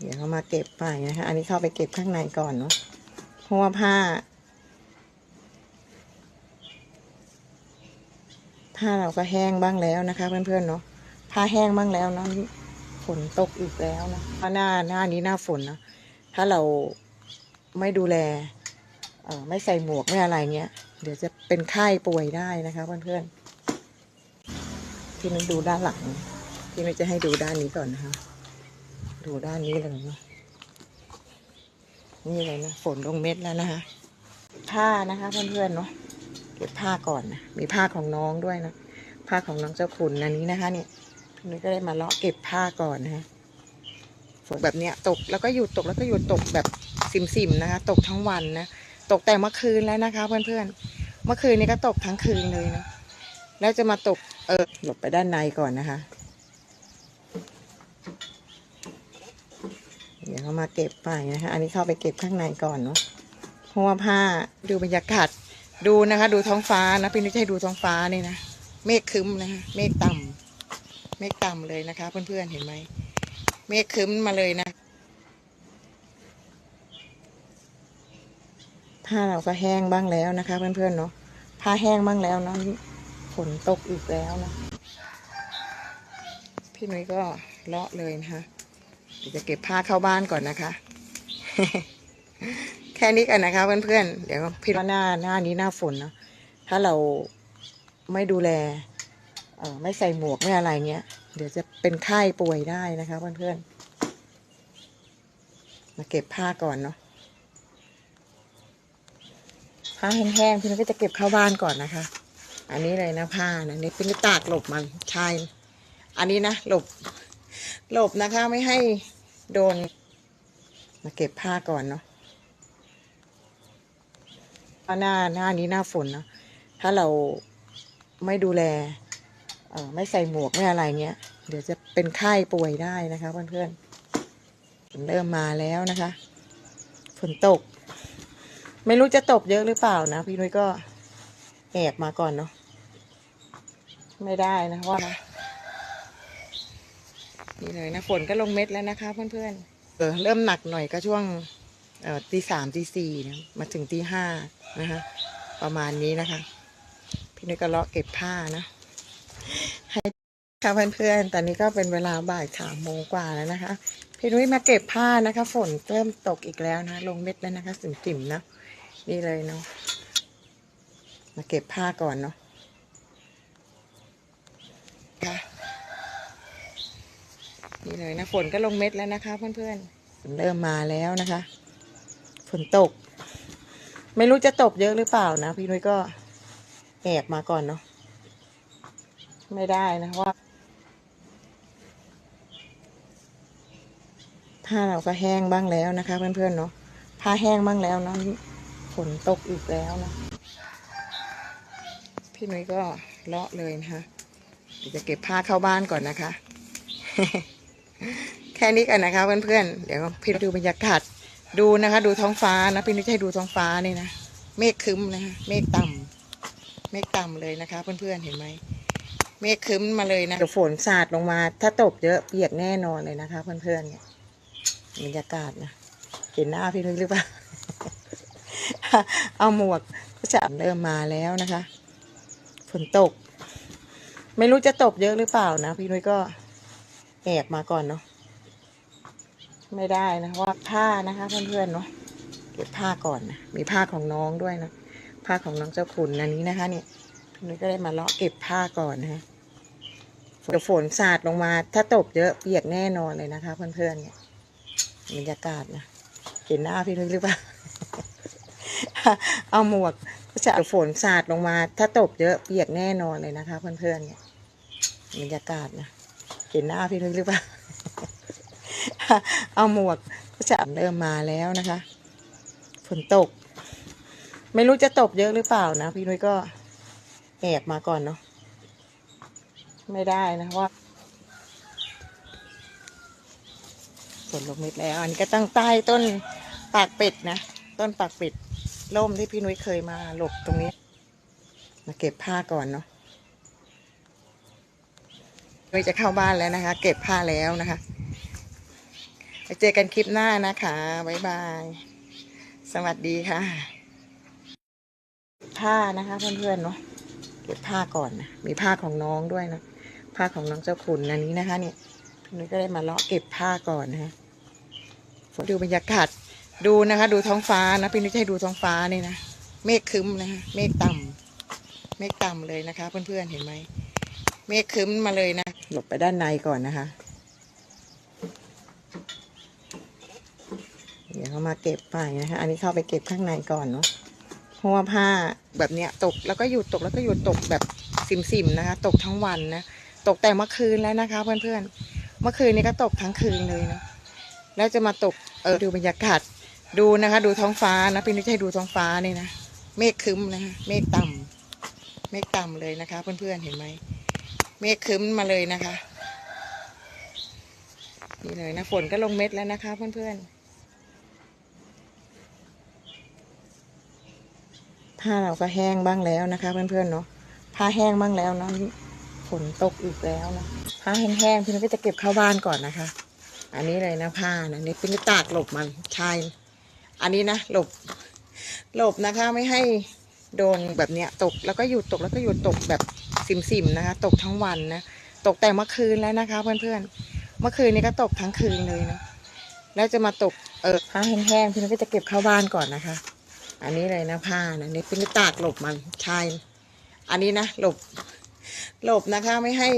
เดี๋ยวเขามาเก็บไปนะคะ อันนี้เข้าไปเก็บข้างในก่อนเนาะ เพราะว่าผ้า ผ้าเราก็แห้งบ้างแล้วนะคะ เพื่อนๆเนาะ ผ้าแห้งบ้างแล้วเนาะ ฝนตกอีกแล้วนะหน้าหน้านี้หน้าฝนเนาะถ้าเราไม่ดูแล เออไม่ใส่หมวกไม่อะไรเงี้ย เดี๋ยวจะเป็นไข้ป่วยได้นะคะเพื่อนๆพี่นุ้ยดูด้านหลังพี่นุ้ยจะให้ดูด้านนี้ก่อนนะคะ ดูด้านนี้เลยนะนี่เลยนะฝนลงเม็ดแล้วนะคะ ผ้านะคะเพื่อนๆเนาะเก็บผ้าก่อนนะมีผ้าของน้องด้วยนะผ้าของน้องเจ้าขุนอันนี้นะคะเนี่ยพี่นุ้ก็ได้มาเลาะเก็บผ้าก่อนนะคะฝนแบบเนี้ยตกแล้วก็หยุดตกแล้วก็หยุดตกแบบสิมๆนะคะ ตกทั้งวันนะตกแต่เมื่อคืนแล้วนะคะ เพื่อนๆเมื่อคืนนี้ก็ตกทั้งคืนเลยนะแล้วจะมาตกเออหลบไปด้านในก่อนนะคะ เดี๋ยวเขามาเก็บไปนะคะ อันนี้เข้าไปเก็บข้างในก่อนเนาะเพราะว่าผ้าดูบรรยากาศดูนะคะ ดูท้องฟ้านะพี่นุ้ยจะให้ดูท้องฟ้านี่นะเมฆคึ้มนะคะเมฆต่ำเมฆต่ำเลยนะคะ เพื่อนๆเห็นไหมเมฆคึ้มมาเลยนะผ้าเราก็แห้งบ้างแล้วนะคะ เพื่อนๆเนาะผ้าแห้งบ้างแล้วเนาะฝนตกอีกแล้วนะพี่นุ้ยก็เลาะเลยนะคะ เดี๋ยวจะเก็บผ้าเข้าบ้านก่อนนะคะ แค่นี้กันนะคะ เพื่อนๆ เดี๋ยวพี่ว่าหน้าหน้านี้หน้าฝนเนาะถ้าเราไม่ดูแลเอ่อไม่ใส่หมวกไม่อะไรเงี้ย เดี๋ยวจะเป็นไข้ป่วยได้นะคะ เพื่อนๆ มาเก็บผ้าก่อนเนาะผ้าแห้งๆพี่นุ้ยก็จะเก็บเข้าบ้านก่อนนะคะ อันนี้เลยนะผ้านะนี่เป็นตากหลบมันใช่อันนี้นะหลบ หลบนะคะไม่ให้โดน มาเก็บผ้าก่อนเนาะหน้าหน้านี้หน้าฝนเนาะถ้าเราไม่ดูแลไม่ใส่หมวกไม่อะไรเงี้ย เดี๋ยวจะเป็นไข้ป่วยได้นะคะเพื่อนๆฝนเริ่มมาแล้วนะคะฝนตก ไม่รู้จะตกเยอะหรือเปล่านะ พี่นุ้ยก็แอบมาก่อนเนาะไม่ได้นะเพราะ นี่เลยนะฝนก็ลงเม็ดแล้วนะคะ เพื่อนๆเออเริ่มหนักหน่อยก็ช่วงตีสามตีสี่นะมาถึงตีห้านะคะประมาณนี้นะคะ พี่นุ้ยก็เลาะเก็บผ้านะให้ค่ะเพื่อนๆตอนนี้ก็เป็นเวลาบ่ายสามโมงกว่าแล้วนะคะ พี่นุ้ยมาเก็บผ้านะคะ ฝนเริ่มตกอีกแล้วนะลงเม็ดแล้วนะคะสิมๆนะนี่เลยเนาะมาเก็บผ้าก่อนเนาะ นี่เลยนะฝนก็ลงเม็ดแล้วนะคะ เพื่อนๆฝนเริ่มมาแล้วนะคะ ฝนตก ไม่รู้จะตกเยอะหรือเปล่านะ พี่นุ้ยก็แอบมาก่อนเนาะไม่ได้นะเพราะว่าผ้าเราก็แห้งบ้างแล้วนะคะ เพื่อนๆเนาะผ้าแห้งบ้างแล้วเนาะฝนตกอีกแล้วนะ พี่นุ้ยก็เลาะเลยนะคะเดี๋ยวจะเก็บผ้าเข้าบ้านก่อนนะคะ แค่นี้กันนะคะเพื่อนๆ เดี๋ยวพี่ดูบรรยากาศดูนะคะ ดูท้องฟ้านะพี่นุ้ยจะให้ดูท้องฟ้านี่นะเมฆคึ้มนะคะเมฆต่ำเมฆต่ำเลยนะคะ เพื่อนๆเห็นไหมเมฆคึ้มมาเลยนะเดี๋ยวฝนสาดลงมา ถ้าตกเยอะเปียกแน่นอนเลยนะคะ เพื่อนๆเนี่ยบรรยากาศนะเห็นหน้าพี่นุ้ยหรือเปล่าเอาหมวกก็จะเริ่มมาแล้วนะคะฝนตก ไม่รู้จะตกเยอะหรือเปล่านะ พี่นุ้ยก็ แอบมาก่อนเนาะไม่ได้นะว่าผ้านะคะเพื่อนๆเนาะเก็บผ้าก่อนนะมีผ้าของน้องด้วยนะผ้าของน้องเจ้าขุนอันนี้นะคะ เนี่ยพี่นุ้ยก็ได้มาเลาะเก็บผ้าก่อนนะคะเดี๋ยวฝนสาดลงมา ถ้าตกเยอะเปียกแน่นอนเลยนะคะ เพื่อนๆเนี่ยบรรยากาศนะเห็นหน้าพี่นุ้ยหรือเปล่าเอาหมวกก็จะฝนสาดลงมา ถ้าตกเยอะเปียกแน่นอนเลยนะคะ เพื่อนๆเนี่ยบรรยากาศนะ เห็นหน้าพี่นุ้ยหรือเปล่า เอาหมวกก็จะเริ่มมาแล้วนะคะ ฝนตก ไม่รู้จะตกเยอะหรือเปล่านะ พี่นุ้ยก็แอบมาก่อนเนาะ ไม่ได้นะว่าฝนลงเม็ดแล้ว อันนี้ก็ตั้งใต้ต้นปากเป็ดนะ ต้นปากเป็ด ร่มที่พี่นุ้ยเคยมาหลบตรงนี้ มาเก็บผ้าก่อนเนาะ นุ้ยจะเข้าบ้านแล้วนะคะ เก็บผ้าแล้วนะคะไปเจอกันคลิปหน้านะคะบ๊ายบาย สวัสดีค่ะ ผ้านะคะเพื่อนๆเนาะเก็บผ้าก่อนนะมีผ้าของน้องด้วยนะผ้าของน้องเจ้าขุนอันนี้นะคะ เนี่ยพี่นุ้ยก็ได้มาเลาะเก็บผ้าก่อนนะคะดูบรรยากาศดูนะคะ ดูท้องฟ้านะพี่นุ้ยจะให้ดูท้องฟ้านี่นะเมฆคึ้มนะคะเมฆต่ำเมฆต่ำเลยนะคะ เพื่อนๆเห็นไหม เมฆครึ้มมาเลยนะ หลบไปด้านในก่อนนะคะ เดี๋ยวเขามาเก็บไปนะคะ อันนี้เข้าไปเก็บข้างในก่อนเนาะ เพราะว่าผ้าแบบเนี้ยตกแล้วก็หยุดตกแล้วก็หยุดตกแบบสิมๆนะคะ ตกทั้งวันนะ ตกแต่เมื่อคืนแล้วนะคะ เพื่อนๆ เมื่อคืนนี้ก็ตกทั้งคืนเลยเนาะ แล้วจะมาตกเออดูบรรยากาศดูนะคะ ดูท้องฟ้านะพี่นุ้ยจะให้ดูท้องฟ้านี่นะ เมฆคึ้มนะคะ เมฆต่ำเมฆต่ำเลยนะคะ เพื่อนๆเห็นไหม เมฆครึ้มมาเลยนะคะนี่เลยนะฝนก็ลงเม็ดแล้วนะคะ เพื่อนๆผ้าเราก็แห้งบ้างแล้วนะคะ เพื่อนๆเนาะผ้าแห้งบ้างแล้วเนาะฝนตกอีกแล้วนะผ้าแห้งๆพี่นุ้ยก็จะเก็บเข้าบ้านก่อนนะคะ อันนี้เลยนะผ้านะนี่เป็นตากหลบมันใช่อันนี้นะหลบหลบนะคะไม่ให้โดนแบบเนี้ยตกแล้วก็หยุดตกแล้วก็หยุดตกแบบ สิมๆนะคะ ตกทั้งวันนะตกแต่เมื่อคืนแล้วนะคะ เพื่อนๆ เมื่อคืนนี้ก็ตกทั้งคืนเลยเนาะแล้วจะมาตกเออผ้าแห้งๆพี่นุ้ยก็จะเก็บเข้าบ้านก่อนนะคะ อันนี้เลยนะผ้านะนี่เป็นตากหลบมันใช่อันนี้นะหลบหลบนะคะไม่ให้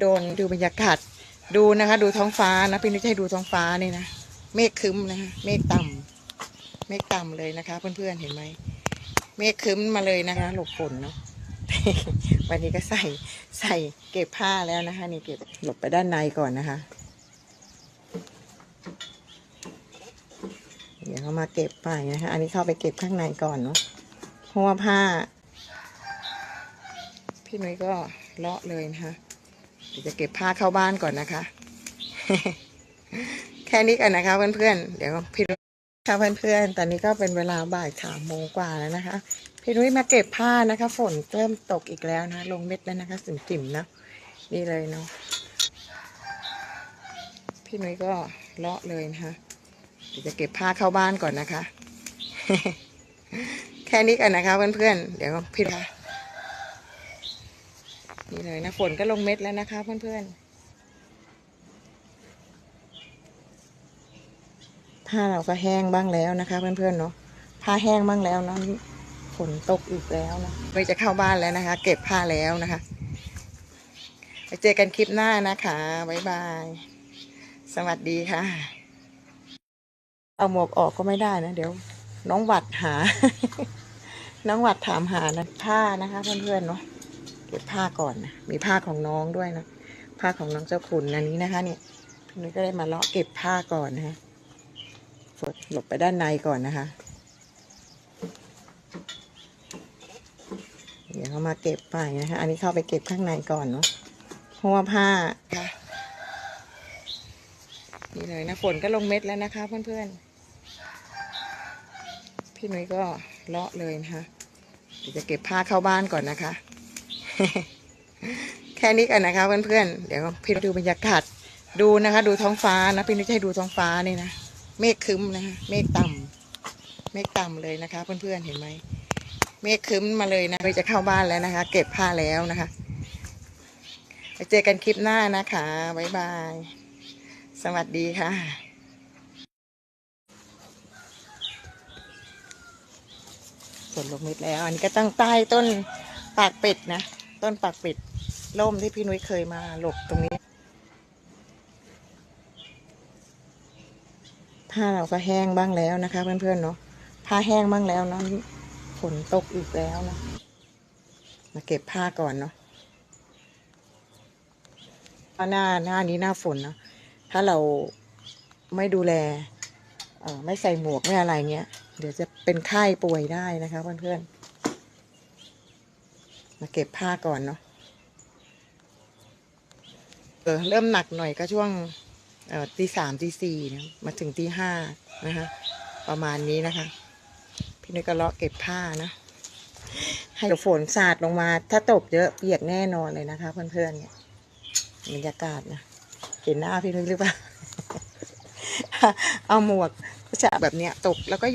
โดนดูบรรยากาศดูนะคะ ดูท้องฟ้านะพี่นุ้ยจะให้ดูท้องฟ้านี่นะเมฆคึ้มนะคะเมฆต่ำเมฆต่ำเลยนะคะ เพื่อนๆเห็นไหมเมฆคึ้มมาเลยนะคะ หลบฝนเนาะ วันนี้ก็ใส่ใส่เก็บผ้าแล้วนะคะ นี่เก็บหลบไปด้านในก่อนนะคะ เดี๋ยวเขามาเก็บไปนะคะ อันนี้เข้าไปเก็บข้างในก่อนเนาะเพราะว่าผ้า พี่นุ้ยก็เลาะเลยนะคะเดี๋ยวจะเก็บผ้าเข้าบ้านก่อนนะคะ แค่นี้กันนะคะเพื่อนๆเดี๋ยวพี่นุ้ยค่ะเพื่อนๆตอนนี้ก็เป็นเวลาบ่ายสามโมงกว่าแล้วนะคะ พี่นุ้ยมาเก็บผ้านะคะ ฝนเริ่มตกอีกแล้วนะ ลงเม็ดแล้วนะคะสิมๆนะนี่เลยเนาะพี่นุ้ยก็เลาะเลยนะคะเดี๋ยวจะเก็บผ้าเข้าบ้านก่อนนะคะ แค่นี้กันนะคะเพื่อนๆเดี๋ยวพี่คะนี่เลยนะฝนก็ลงเม็ดแล้วนะคะ เพื่อนๆผ้าเราก็แห้งบ้างแล้วนะคะ เพื่อนๆเนาะผ้าแห้งบ้างแล้วเนาะ ฝนตกอีกแล้วนะไปจะเข้าบ้านแล้วนะคะ เก็บผ้าแล้วนะคะไปเจอกันคลิปหน้านะคะบ๊ายบาย สวัสดีค่ะ เอาหมวกออกก็ไม่ได้นะ เดี๋ยว น้องหวัดหา น้องหวัดถามหานะผ้านะคะ เพื่อนๆเนาะเก็บผ้าก่อนนะมีผ้าของน้องด้วยนะผ้าของน้องเจ้าขุนอันนี้นะคะ เนี่ยพี่นุ้ยก็ได้มาเลาะเก็บผ้าก่อนนะคะฝนหลบไปด้านในก่อนนะคะ เดี๋ยวเขามาเก็บไปนะคะ อันนี้เข้าไปเก็บข้างในก่อนเนาะเพราะว่าผ้าค่ะนี่เลยนะฝนก็ลงเม็ดแล้วนะคะ เพื่อนๆ พี่นุ้ยก็เลาะเลยนะคะเดี๋ยวจะเก็บผ้าเข้าบ้านก่อนนะคะ แค่นี้กันนะคะ เพื่อนๆ เดี๋ยวพี่ดูบรรยากาศดูนะคะ ดูท้องฟ้านะพี่นุ้ยจะให้ดูท้องฟ้านี่นะเมฆคึ้มนะคะเมฆต่ำเมฆต่ำเลยนะคะ เพื่อนๆเห็นไหม เมฆคึ้มมาเลยนะเราจะเข้าบ้านแล้วนะคะ เก็บผ้าแล้วนะคะไปเจอกันคลิปหน้านะคะบ๊ายบาย สวัสดีค่ะฝนลงม็ดแล้ว อันนี้ก็ตั้งใต้ต้นปากเป็ดนะ ต้นปากเป็ดร่มที่พี่นุ้ยเคยมาหลบตรงนี้ ผ้าเราก็แห้งบ้างแล้วนะคะ เพื่อนๆเนาะผ้าแห้งบ้างแล้วเนาะ นตกอีกแล้วนะ มาเก็บผ้าก่อนเนาะหน้าหน้านี้หน้าฝนเนาะถ้าเราไม่ดูแลไม่ใส่หมวกไม่อะไรเงี้ย เดี๋ยวจะเป็นไข้ป่วยได้นะคะเพื่อนๆ มาเก็บผ้าก่อนเนาะเออเริ่มหนักหน่อยก็ช่วงเอ่อตีสามตีสี่มาถึงตีห้านะคะประมาณนี้นะคะ นี่ก็เลาะเก็บผ้านะ ให้ฝนสาดลงมา ถ้าตกเยอะเปียกแน่นอนเลยนะคะ เพื่อนๆเนี่ยบรรยากาศนะ เห็นหน้าพี่นึกหรือเปล่า เอาหมวกจะแบบเนี้ยตกแล้วก็